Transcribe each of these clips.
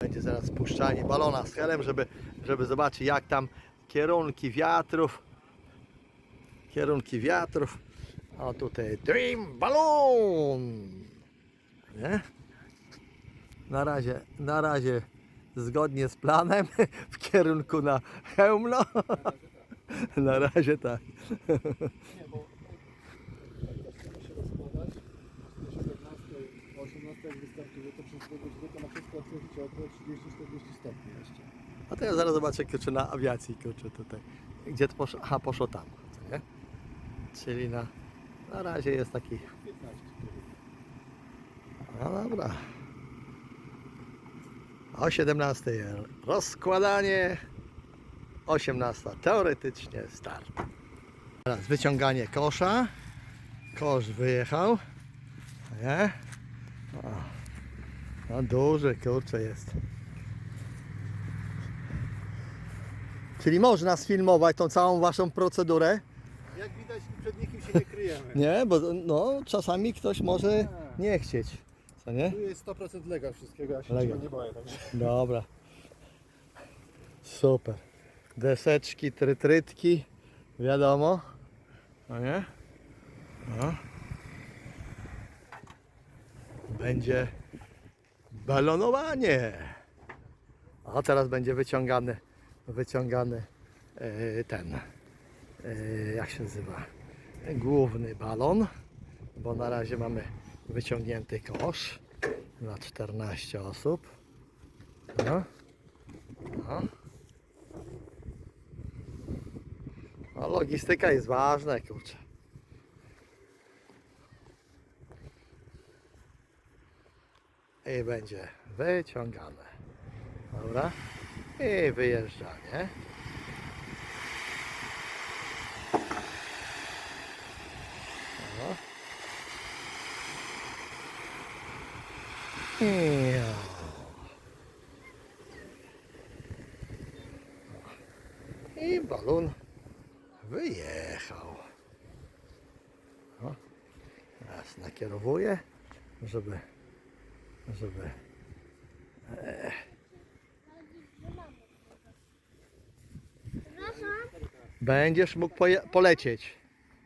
Będzie zaraz spuszczanie balona z helem, żeby, żeby zobaczyć jak tam kierunki wiatrów. Kierunki wiatrów. O tutaj Dream Balloon. Nie? Na razie, na razie zgodnie z planem w kierunku na Chełmno. Na razie tak się rozkładać. Do 17, o 18 jak wystartuje, to przez tego człowieka na wszystko okno 30-40 stopni jeszcze. A to ja zaraz zobaczę kurczę na awiacji kurczę tutaj. Gdzie to poszło? Aha, poszło tam. Co nie? Czyli na, na razie jest taki 15 No dobra. O 17 rozkładanie. 18 teoretycznie start. Teraz wyciąganie kosza. Kosz wyjechał. Nie? O. No duży kurczę jest. Czyli można sfilmować tą całą waszą procedurę? Jak widać przed nikim się nie kryjemy. Nie, bo no, czasami ktoś może nie chcieć. Co nie? Tu jest 100% legal wszystkiego, ja się Legal. nie boję. Także. Dobra. Super. Deseczki, trytrytki. Wiadomo. No nie? No. Będzie balonowanie. A teraz będzie wyciągany, wyciągany e, ten, e, jak się nazywa, główny balon, bo na razie mamy wyciągnięty kosz na 14 osób. No. No. No, logistyka jest ważna, kurczę. I będzie wyciągane. Dobra. I wyjeżdżanie. No. Ja. I balon wyjechał. O, teraz nakierowuję, żeby, żeby e, będziesz mógł polecieć.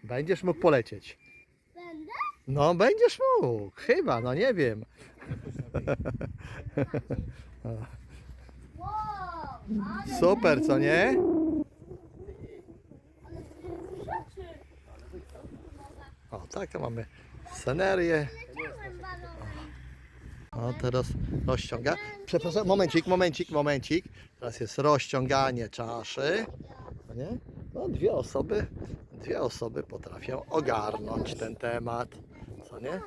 Będziesz mógł polecieć. Będę? No, będziesz mógł. Chyba, no nie wiem. Super, co nie? O, taką mamy scenerię. O, teraz rozciąga. Przepraszam, momencik, momencik, momencik. Teraz jest rozciąganie czaszy. No nie? No, dwie osoby, dwie osoby potrafią ogarnąć ten temat. Co nie?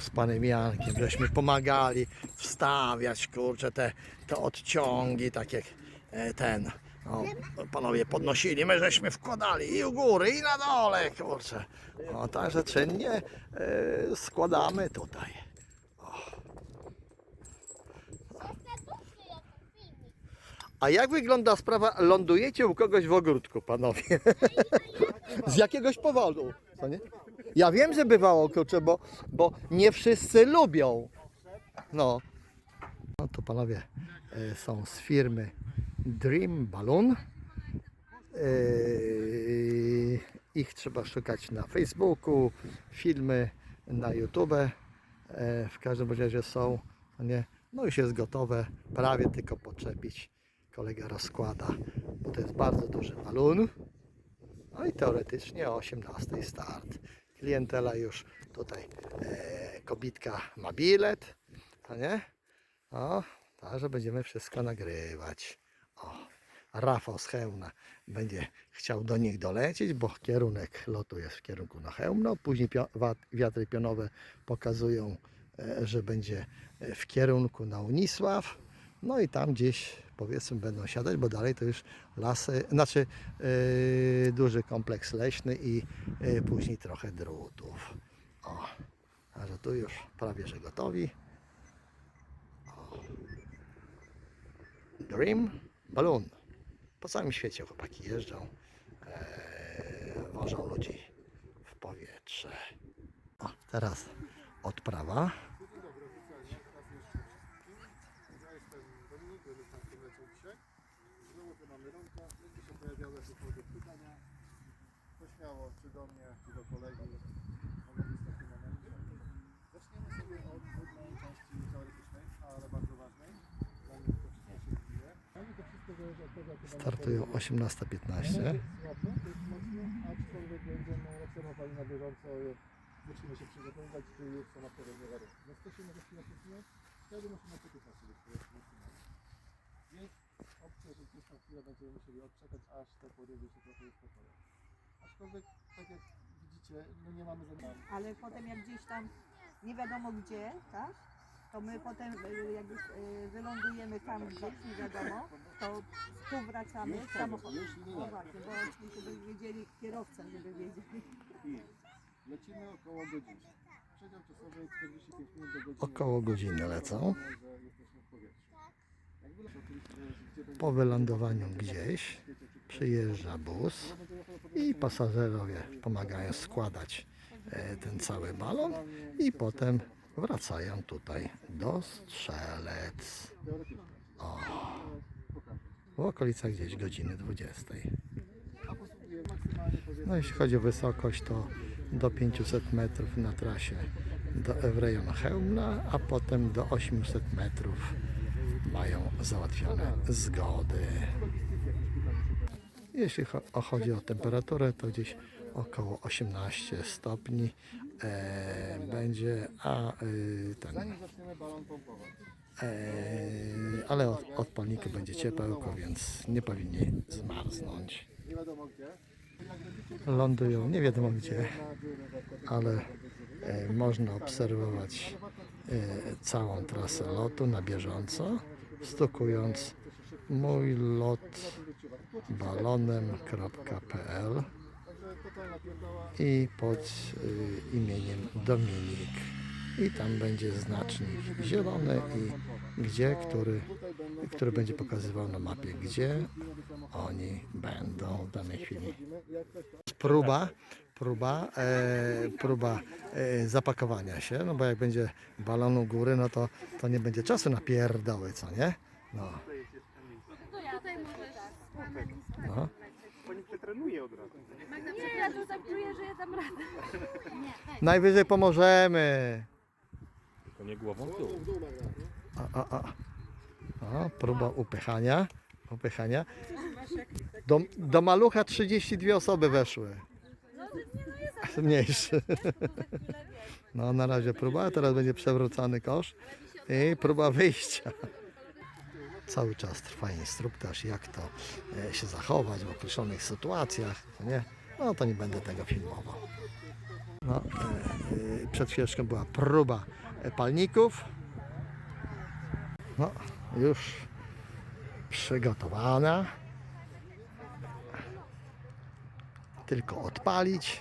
Z panem Jankiem, żeśmy pomagali wstawiać, kurczę, te, te odciągi, tak jak e, ten, no, panowie podnosili, my żeśmy wkładali i u góry, i na dole, kurczę. No, także czynnie e, składamy tutaj. A jak wygląda sprawa, lądujecie u kogoś w ogródku, panowie? Z jakiegoś powodu, co nie? Ja wiem, że bywało, kurczę, bo, bo nie wszyscy lubią. No. No to panowie e, są z firmy Dream Balloon. E, ich trzeba szukać na Facebooku, filmy na YouTube. E, w każdym razie są, nie? No już jest gotowe, prawie tylko podczepić. Kolega rozkłada, bo to jest bardzo duży balon. No i teoretycznie o 18 start. Klientela już tutaj, e, kobitka ma bilet, to nie? O, także będziemy wszystko nagrywać. O, Rafał z Chełmna będzie chciał do nich dolecieć, bo kierunek lotu jest w kierunku na Chełmno. Później pio, wiatry pionowe pokazują, e, że będzie w kierunku na Unisław. No i tam gdzieś powiedzmy będą siadać, bo dalej to już lasy, znaczy yy, duży kompleks leśny i yy, później trochę drutów. O, także tu już prawie że gotowi. O. Dream Balloon. Po całym świecie chłopaki jeżdżą, e, wożą ludzi w powietrze. O, teraz odprawa. Dzień dobry, oficjalnie. Raz jeszcze wszystkim. Ja jestem Dominik, będę dzisiaj. Znowu tu mamy Romka. Będzie się pojawiały jakiekolwiek pytania. To śmiało, czy do mnie, czy do kolegi. Mogą być. Zaczniemy sobie od trudnej części teoretycznej, ale bardzo ważnej. To się zbije. Zanim to wszystko zależy od tego, jak Startują 18.15. Słabo, to jest mocno, aczkolwiek będziemy obserwowali na bieżąco, musimy się przygotowywać, czy już są odpowiednie warunki. No za chwilę przesunąć, wtedy musimy na 15 wystawić maksymalnie. Jest opcja, że gdzieś tam chwilę będziemy musieli odczekać, aż te się trochę uspokoją. Aczkolwiek, tak jak widzicie, no nie mamy zamiaru. ale potem jak gdzieś tam nie wiadomo gdzie, tak? To my potem y, jak już y, wylądujemy tam gdzieś, nie wiadomo, to tu wracamy Już samochodem. już nie No właśnie, bo żeby wiedzieli kierowca, żeby wiedzieli. Lecimy około godziny. Przedział czasowy 45 minut do godziny. Około godziny lecą. Że jesteśmy w powietrzu. Jak wyleci, oczywiście, gdzie będzie- Po wylądowaniu gdzieś przyjeżdża bus i pasażerowie pomagają składać e, ten cały balon i potem wracają tutaj do Strzelec. O, w okolicach gdzieś godziny 20. A posługuje maksymalnie powiedzmy No jeśli chodzi o wysokość, to do 500 metrów na trasie do Ewrejon Chełmna, a potem do 800 metrów mają załatwione zgody. Jeśli cho- chodzi o temperaturę, to gdzieś około 18 stopni e, będzie, a e, ten, e, ale od, będzie ciepełko, więc nie powinni zmarznąć. Lądują nie wiadomo gdzie, ale e, można obserwować e, całą trasę lotu na bieżąco, stukując mój lot balonem.pl i pod y, imieniem Dominik. I tam będzie znacznik zielony i gdzie, który, który będzie pokazywał na mapie, gdzie oni będą w danej chwili. Próba, próba, e, próba e, zapakowania się, no bo jak będzie balon u góry, no to, to nie będzie czasu na pierdoły, co nie? No, Tutaj możesz z panem i z panem no. Pani przetrenuje od razu. Nie, ja że ja dam radę. Nie, Najwyżej pomożemy. Tylko nie głową w dół. A, a, a. O, próba upychania. upychania. Do, do malucha 32 osoby weszły. Mniejszy. No na razie próba, teraz będzie przewrócony kosz i próba wyjścia. Cały czas trwa instruktaż, jak to e, się zachować w określonych sytuacjach. Nie? No to nie będę tego filmował. No, e, e, przed chwileczką była próba palników. No, już przygotowana. Tylko odpalić,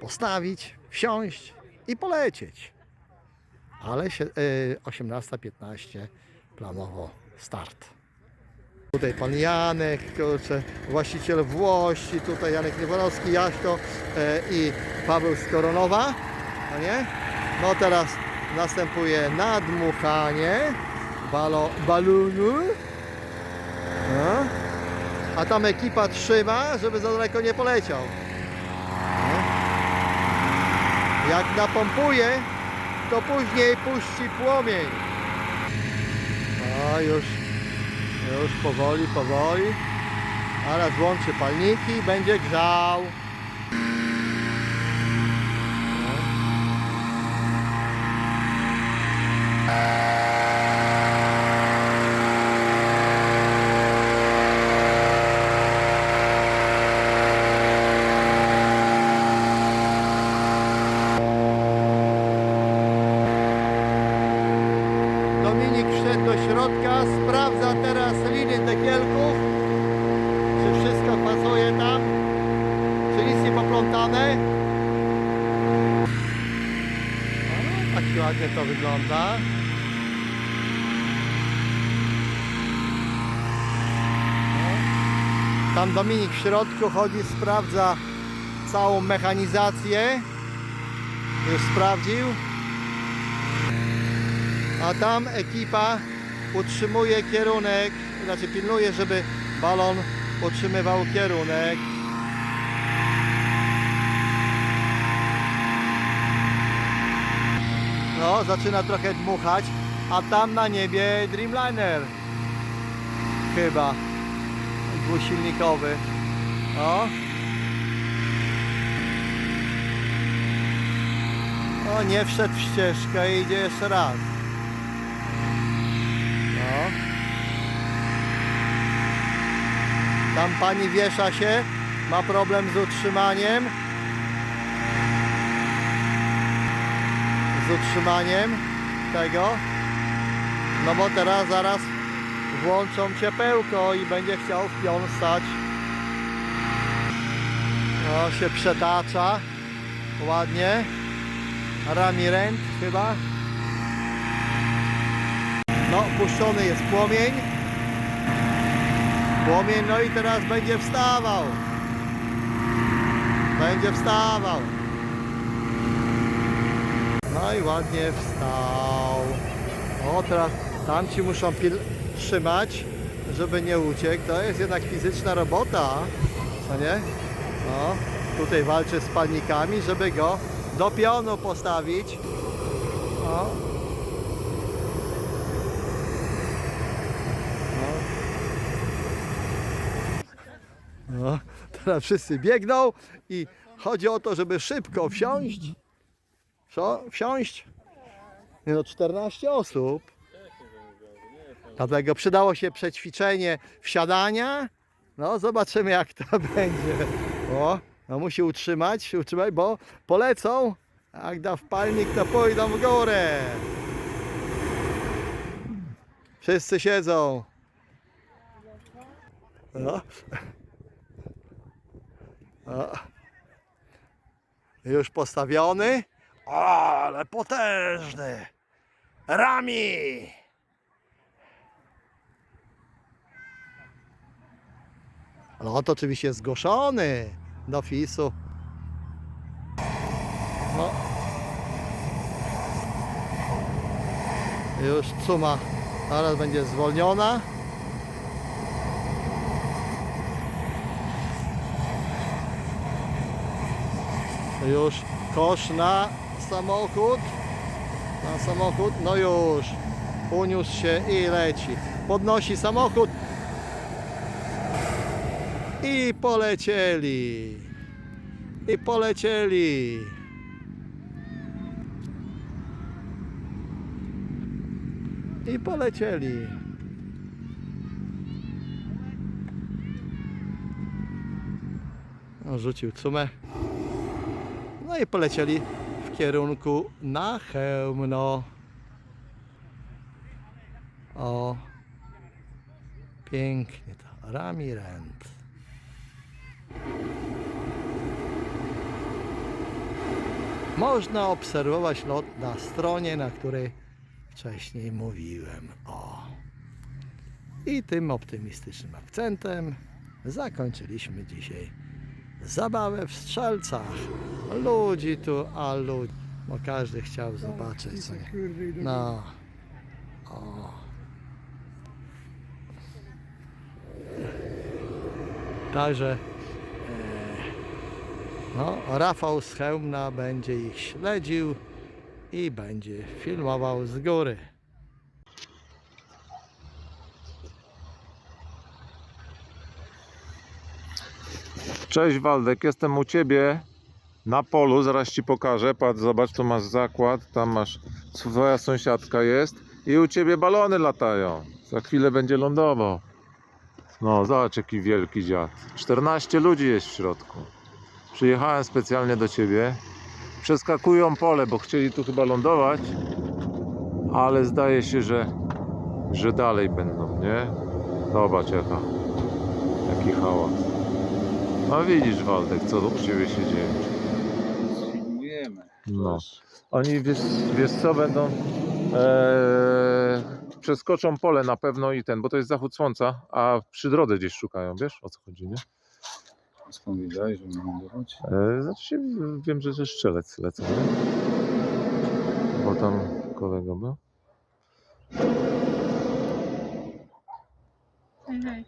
postawić, wsiąść i polecieć. Ale się, y, 18.15 planowo start. Tutaj pan Janek, kurczę, właściciel Włości, tutaj Janek Nieworowski, Jaśko e, i Paweł z Koronowa. No nie? No teraz następuje nadmuchanie balo. A tam ekipa trzyma, żeby za daleko nie poleciał. No. Jak napompuje, to później puści płomień. O, już, już powoli, powoli. Teraz włączy palniki i będzie grzał. Dominik wszedł do środka, sprawdza teraz linię dekielków, czy wszystko pasuje tam, czy nic nie poplątane. No, tak ładnie to wygląda. Tam Dominik w środku chodzi, sprawdza całą mechanizację. Już sprawdził. A tam ekipa utrzymuje kierunek, znaczy pilnuje, żeby balon utrzymywał kierunek. No, zaczyna trochę dmuchać, a tam na niebie Dreamliner. Chyba. Dwusilnikowy. O. O, nie wszedł w ścieżkę i idzie jeszcze raz. No. Tam pani wiesza się, ma problem z utrzymaniem. Z utrzymaniem tego. No bo teraz zaraz włączą ciepełko i będzie chciał w pion stać. No się przetacza ładnie. Rami rent chyba. No, puszczony jest płomień. Płomień, no i teraz będzie wstawał. Będzie wstawał. No i ładnie wstał. O, teraz tamci muszą pil trzymać, żeby nie uciekł. To jest jednak fizyczna robota, co nie? No, tutaj walczy z palnikami, żeby go do pionu postawić. No. No, teraz wszyscy biegną i chodzi o to, żeby szybko wsiąść. Co? Wsiąść? Nie no, 14 osób. Dlatego przydało się przećwiczenie wsiadania. No, zobaczymy jak to będzie. O, no musi utrzymać, utrzymać, bo polecą. Jak da wpalnik, to pójdą w górę. Wszyscy siedzą. No. Już postawiony. O, ale potężny. Rami. No to oczywiście zgłoszony do FIS-u. No. Już cuma zaraz będzie zwolniona. Już kosz na samochód. Na samochód. No już. Uniósł się i leci. Podnosi samochód. I polecieli. I polecieli. I polecieli. No, rzucił cumę. No i polecieli w kierunku na Chełmno. O, pięknie to. Rami Rent. Można obserwować lot na stronie, na której wcześniej mówiłem. O. I tym optymistycznym akcentem zakończyliśmy dzisiaj zabawę w strzelcach. Ludzi tu, a ludzi. Bo każdy chciał zobaczyć. Co. No. O. Także no, Rafał z będzie ich śledził i będzie filmował z góry. Cześć Waldek, jestem u Ciebie na polu, zaraz Ci pokażę. Patrz, zobacz, tu masz zakład, tam masz, twoja sąsiadka jest i u Ciebie balony latają. Za chwilę będzie lądował. No, zobacz jaki wielki dziad. 14 ludzi jest w środku. Przyjechałem specjalnie do Ciebie. Przeskakują pole, bo chcieli tu chyba lądować, ale zdaje się, że, że dalej będą, nie? Zobacz jaka, jaki hałas. No widzisz Waldek, co u Ciebie się dzieje. Filmujemy. No. Oni wiesz, wiesz co będą. Eee, przeskoczą pole na pewno i ten, bo to jest zachód słońca, a przy drodze gdzieś szukają, wiesz o co chodzi, nie? Skąd wiedziałeś, że mam lądować? E, znaczy się, wiem, że ze strzelec lecą, nie? Bo tam kolega był. Hej, hej.